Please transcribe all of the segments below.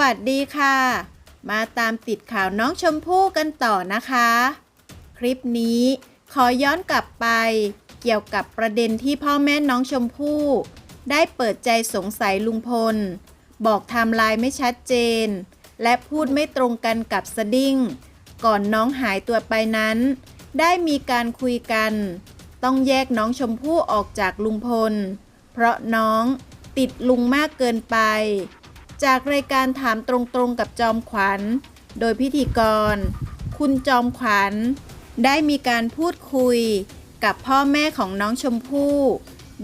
วัสดีค่ะ มาตามติดข่าวน้องชมพู่กันต่อนะคะ คลิปนี้ขอย้อนกลับไป เกี่ยวกับประเด็นที่พ่อแม่น้องชมพู่ ได้เปิดใจสงสัยลุงพล บอกไทม์ไลน์ไม่ชัดเจน และพูดไม่ตรงกันกับสดิ้ง ก่อนน้องหายตัวไปนั้น ได้มีการคุยกัน ต้องแยกน้องชมพู่ออกจากลุงพล เพราะน้องติดลุงมากเกินไป จากรายการถามตรงๆกับจอมขวัญ โดยพิธีกร คุณจอมขวัญ ได้มีการพูดคุยกับพ่อแม่ของน้องชมพู่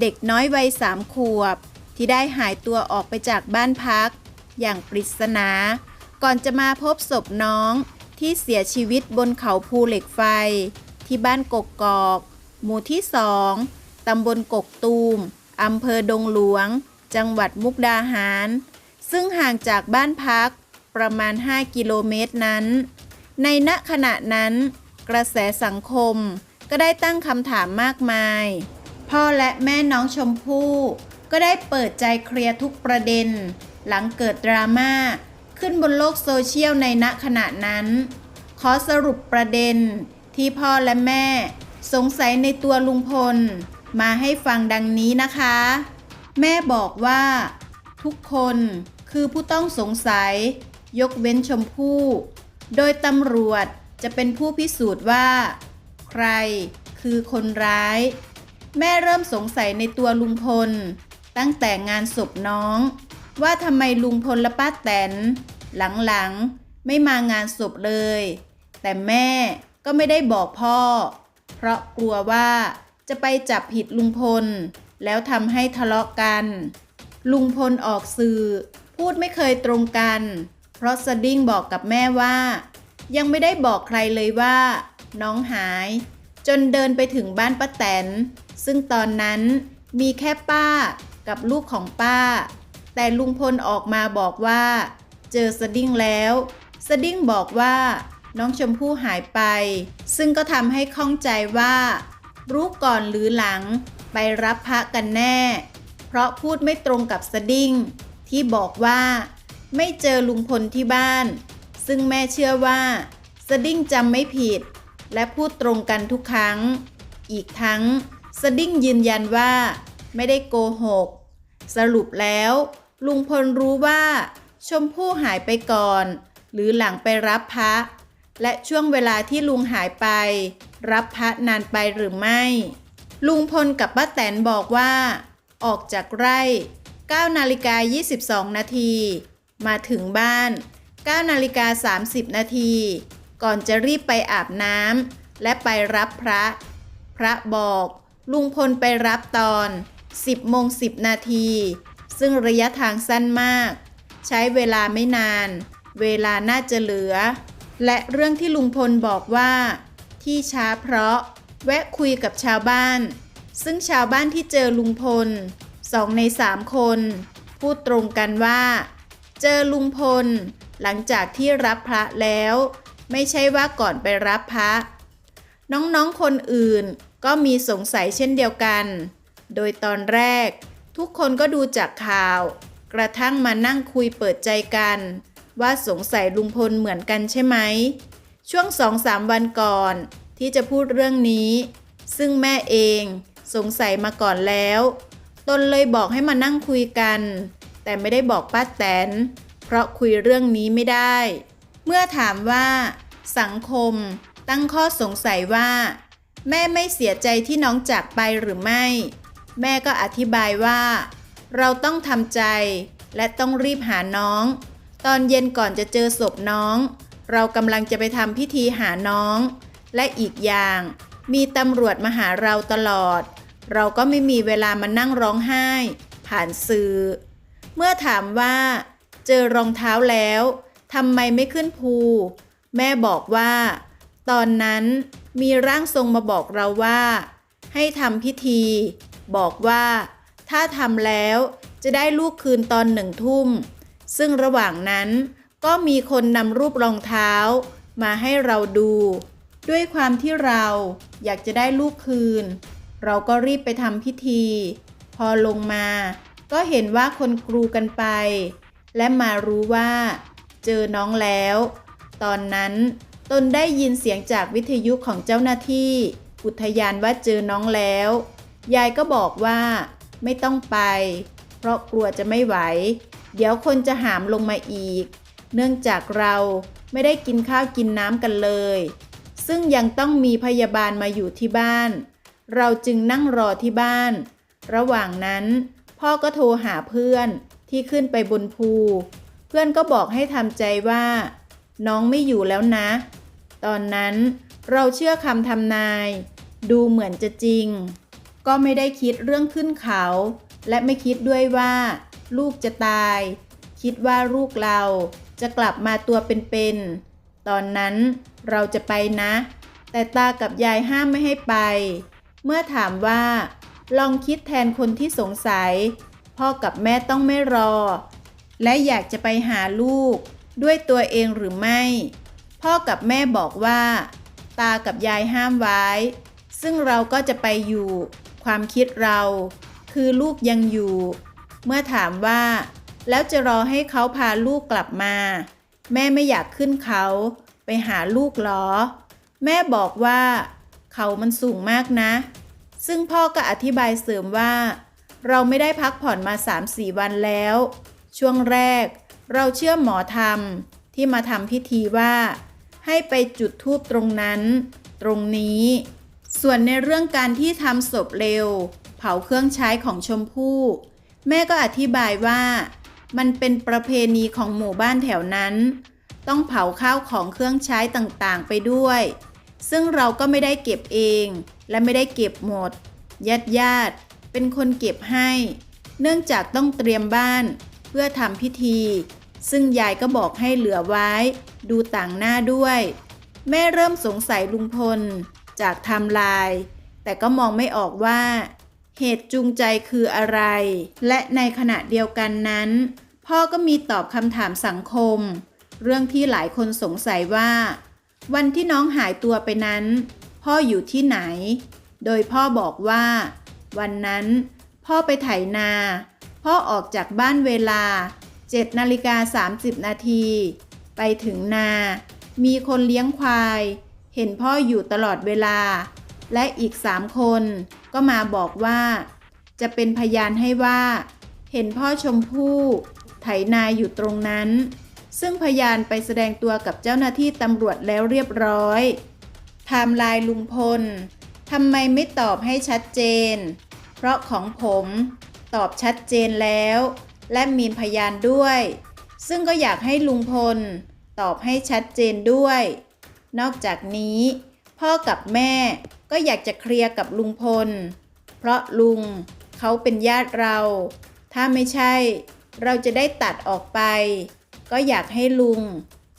เด็กน้อยวัยสามขวบ ที่ได้หายตัวออกไปจากบ้านพัก อย่างปริศนา ก่อนจะมาพบศพน้องที่เสียชีวิตบนเขาภูเหล็กไฟ ที่บ้านกกกอก หมู่ที่สองตำบลกกตูมอำเภอดงหลวง จังหวัดมุกดาหาร ซึ่งห่างจากบ้านพักประมาณ 5 กิโลเมตรนั้น ในณขณะนั้น กระแสสังคมก็ได้ตั้งคำถามมากมาย พ่อและแม่น้องชมพู่ก็ได้เปิดใจเคลียร์ทุกประเด็น หลังเกิดดราม่าขึ้นบนโลกโซเชียลในณขณะนั้น ขอสรุปประเด็นที่พ่อและแม่ สงสัยในตัวลุงพล มาให้ฟังดังนี้นะคะ แม่บอกว่า ทุกคน คือผู้ต้องสงสัย ยกเว้นชมพู่ โดยตำรวจจะเป็นผู้พิสูจน์ว่า ใครคือคนร้าย แม่เริ่มสงสัยในตัวลุงพล ตั้งแต่งานศพน้อง ว่าทำไมลุงพลและป้าแตน หลังๆ ไม่มางานศพเลย แต่แม่ก็ไม่ได้บอกพ่อ เพราะกลัวว่าจะไปจับผิดลุงพล แล้วทำให้ทะเลาะกัน ลุงพลออกสื่อ พูดไม่เคยตรงกัน เพราะสดิ้งบอกกับแม่ว่า ยังไม่ได้บอกใครเลยว่า น้องหาย จนเดินไปถึงบ้านป้าแตน ซึ่งตอนนั้นมีแค่ป้ากับลูกของป้า แต่ลุงพลออกมาบอกว่า เจอสดิ้งแล้ว สดิ้งบอกว่า น้องชมพู่หายไป ซึ่งก็ทำให้ข้องใจว่า รู้ก่อนหรือหลังไปรับพระกันแน่ เพราะพูดไม่ตรงกับสดิ้ง ที่บอกว่าไม่เจอลุงพลที่บ้าน ซึ่งแม่เชื่อว่า สดิ้งจำไม่ผิด และพูดตรงกันทุกครั้ง อีกทั้งสดิ้งยืนยันว่า ไม่ได้โกหก สรุปแล้ว ลุงพลรู้ว่า ชมพู่หายไปก่อน หรือหลังไปรับพระ และช่วงเวลาที่ลุงหายไป รับพระนานไปหรือไม่ ลุงพลกับป้าแตนบอกว่า ออกจากไร่ 9นาฬิกา22 นาที มาถึงบ้าน 9นาฬิกา30 นาที ก่อนจะรีบไปอาบน้ำและไปรับพระ พระบอก ลุงพลไปรับตอน 10โมง10 นาที ซึ่งระยะทางสั้นมาก ใช้เวลาไม่นาน เวลาน่าจะเหลือ และเรื่องที่ลุงพลบอกว่า ที่ช้าเพราะ แวะคุยกับชาวบ้าน ซึ่งชาวบ้านที่เจอลุงพล สองในสามคน พูดตรงกันว่า เจอลุงพล หลังจากที่รับพระแล้ว ไม่ใช่ว่าก่อนไปรับพระ น้องๆคนอื่นก็มีสงสัยเช่นเดียวกัน โดยตอนแรก ทุกคนก็ดูจากข่าว กระทั่งมานั่งคุยเปิดใจกัน ว่าสงสัยลุงพลเหมือนกันใช่ไหม ช่วงสองสามวันก่อนที่จะพูดเรื่องนี้ ซึ่งแม่เองสงสัยมาก่อนแล้ว ตนเลยบอกให้มานั่งคุยกัน แต่ไม่ได้บอกป้าแตน เพราะคุยเรื่องนี้ไม่ได้ เมื่อถามว่า สังคม ตั้งข้อสงสัยว่า แม่ไม่เสียใจที่น้องจากไปหรือไม่ แม่ก็อธิบายว่า เราต้องทำใจ และต้องรีบหาน้อง ตอนเย็นก่อนจะเจอศพน้อง เรากำลังจะไปทำพิธีหาน้อง และอีกอย่าง มีตำรวจมาหาเราตลอด เราก็ไม่มีเวลามานั่งร้องไห้ ผ่านสื่อ เมื่อถามว่า เจอรองเท้าแล้วทำไมไม่ขึ้นภู แม่บอกว่า ตอนนั้นมีร่างทรงมาบอกเราว่า ให้ทำพิธี บอกว่า ถ้าทำแล้วจะได้ลูกคืนตอนหนึ่งทุ่ม ซึ่งระหว่างนั้นก็มีคนนำรูปรองเท้า มาให้เราดู ด้วยความที่เราอยากจะได้ลูกคืน เราก็รีบไปทำพิธี พอลงมา ก็เห็นว่าคนกรูกันไป และมารู้ว่า เจอน้องแล้ว ตอนนั้นตนได้ยินเสียงจากวิทยุของเจ้าหน้าที่ อุทยานว่าเจอน้องแล้ว ยายก็บอกว่า ไม่ต้องไป เพราะกลัวจะไม่ไหว เดี๋ยวคนจะหามลงมาอีก เนื่องจากเราไม่ได้กินข้าวกินน้ำกันเลย ซึ่งยังต้องมีพยาบาลมาอยู่ที่บ้าน เราจึงนั่งรอที่บ้าน ระหว่างนั้น พ่อก็โทรหาเพื่อนที่ขึ้นไปบนภู เพื่อนก็บอกให้ทำใจว่า น้องไม่อยู่แล้วนะ ตอนนั้นเราเชื่อคำทำนาย ดูเหมือนจะจริง ก็ไม่ได้คิดเรื่องขึ้นเขา และไม่คิดด้วยว่า ลูกจะตาย คิดว่าลูกเราจะกลับมาตัวเป็นๆตอนนั้นเราจะไปนะ แต่ตากับยายห้ามไม่ให้ไป เมื่อถามว่า ลองคิดแทนคนที่สงสัย พ่อกับแม่ต้องไม่รอ และอยากจะไปหาลูก ด้วยตัวเองหรือไม่ พ่อกับแม่บอกว่า ตากับยายห้ามไว้ ซึ่งเราก็จะไปอยู่ ความคิดเรา คือลูกยังอยู่ เมื่อถามว่า แล้วจะรอให้เขาพาลูกกลับมา แม่ไม่อยากขึ้นเขา ไปหาลูกหรอ แม่บอกว่า เขามันสูงมากนะ ซึ่งพ่อก็อธิบายเสริมว่า เราไม่ได้พักผ่อนมา 3-4 วันแล้ว ช่วงแรก เราเชื่อหมอธรรมที่มาทำพิธีว่า ให้ไปจุดทูบตรงนั้น ตรงนี้ ส่วนในเรื่องการที่ทำศพเร็ว เผาเครื่องใช้ของชมพู่แม่ก็อธิบายว่า มันเป็นประเพณีของหมู่บ้านแถวนั้น ต้องเผาข้าวของเครื่องใช้ต่างๆไปด้วย ซึ่งเราก็ไม่ได้เก็บเอง และไม่ได้เก็บหมดญาติญาติๆเป็นคนเก็บให้ เนื่องจากต้องเตรียมบ้านเพื่อทำพิธี ซึ่งยายก็บอกให้เหลือไว้ ดูต่างหน้าด้วย แม่เริ่มสงสัยลุงพล จากไทม์ไลน์แต่ก็มองไม่ออกว่า เหตุจูงใจคืออะไร และในขณะเดียวกันนั้น พ่อก็มีตอบคำถามสังคม เรื่องที่หลายคนสงสัยว่า วันที่น้องหายตัวไปนั้น พ่ออยู่ที่ไหน โดยพ่อบอกว่า วันนั้นพ่อไปไถนา พ่อออกจากบ้านเวลา7นาฬิกา30 นาที ไปถึงนา มีคนเลี้ยงควาย เห็นพ่ออยู่ตลอดเวลา และอีกสามคนก็มาบอกว่า จะเป็นพยานให้ว่า เห็นพ่อชมพู่ไถนาอยู่ตรงนั้น ซึ่งพยานไปแสดงตัวกับเจ้าหน้าที่ตำรวจแล้วเรียบร้อยไทม์ไลน์ลุงพลทำไมไม่ตอบให้ชัดเจน เพราะของผมตอบชัดเจนแล้ว และมีพยานด้วย ซึ่งก็อยากให้ลุงพล ตอบให้ชัดเจนด้วย นอกจากนี้ พ่อกับแม่ก็อยากจะเคลียร์กับลุงพล เพราะลุงเขาเป็นญาติเรา ถ้าไม่ใช่ เราจะได้ตัดออกไป ก็อยากให้ลุง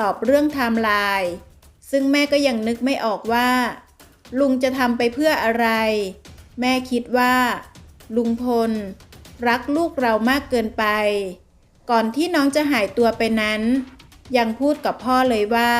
ตอบเรื่องไทม์ไลน์ซึ่งแม่ก็ยังนึกไม่ออกว่า ลุงจะทำไปเพื่ออะไร แม่คิดว่า ลุงพล รักลูกเรามากเกินไป ก่อนที่น้องจะหายตัวไปนั้น ยังพูดกับพ่อเลยว่า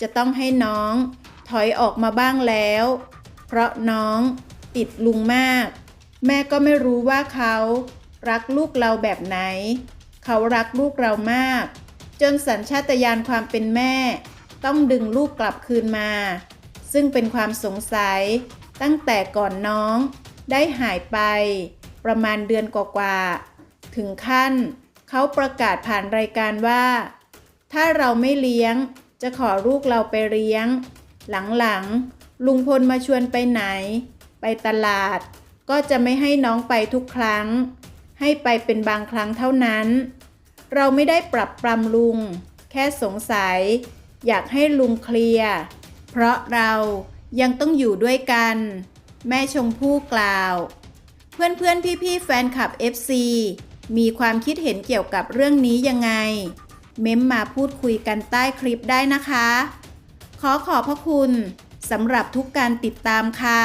จะต้องให้น้องถอยออกมาบ้างแล้ว เพราะน้องติดลุงมาก แม่ก็ไม่รู้ว่าเขา รักลูกเราแบบไหน เขารักลูกเรามาก จนสัญชาตญาณความเป็นแม่ ต้องดึงลูกกลับคืนมา ซึ่งเป็นความสงสัย ตั้งแต่ก่อนน้อง ได้หายไป ประมาณเดือนกว่าๆถึงขั้น เขาประกาศผ่านรายการว่า ถ้าเราไม่เลี้ยง จะขอลูกเราไปเลี้ยง หลังๆลุงพลมาชวนไปไหน ไปตลาด ก็จะไม่ให้น้องไปทุกครั้ง ให้ไปเป็นบางครั้งเท่านั้น เราไม่ได้ปรับปรำลุง แค่สงสัย อยากให้ลุงเคลียร์ เพราะเรายังต้องอยู่ด้วยกัน แม่ชมพู่กล่าว เพื่อนๆพี่ๆแฟนคลับ FC มีความคิดเห็นเกี่ยวกับเรื่องนี้ยังไง เม้มมาพูดคุยกันใต้คลิปได้นะคะ ขอขอบพระคุณสำหรับทุกการติดตามค่ะ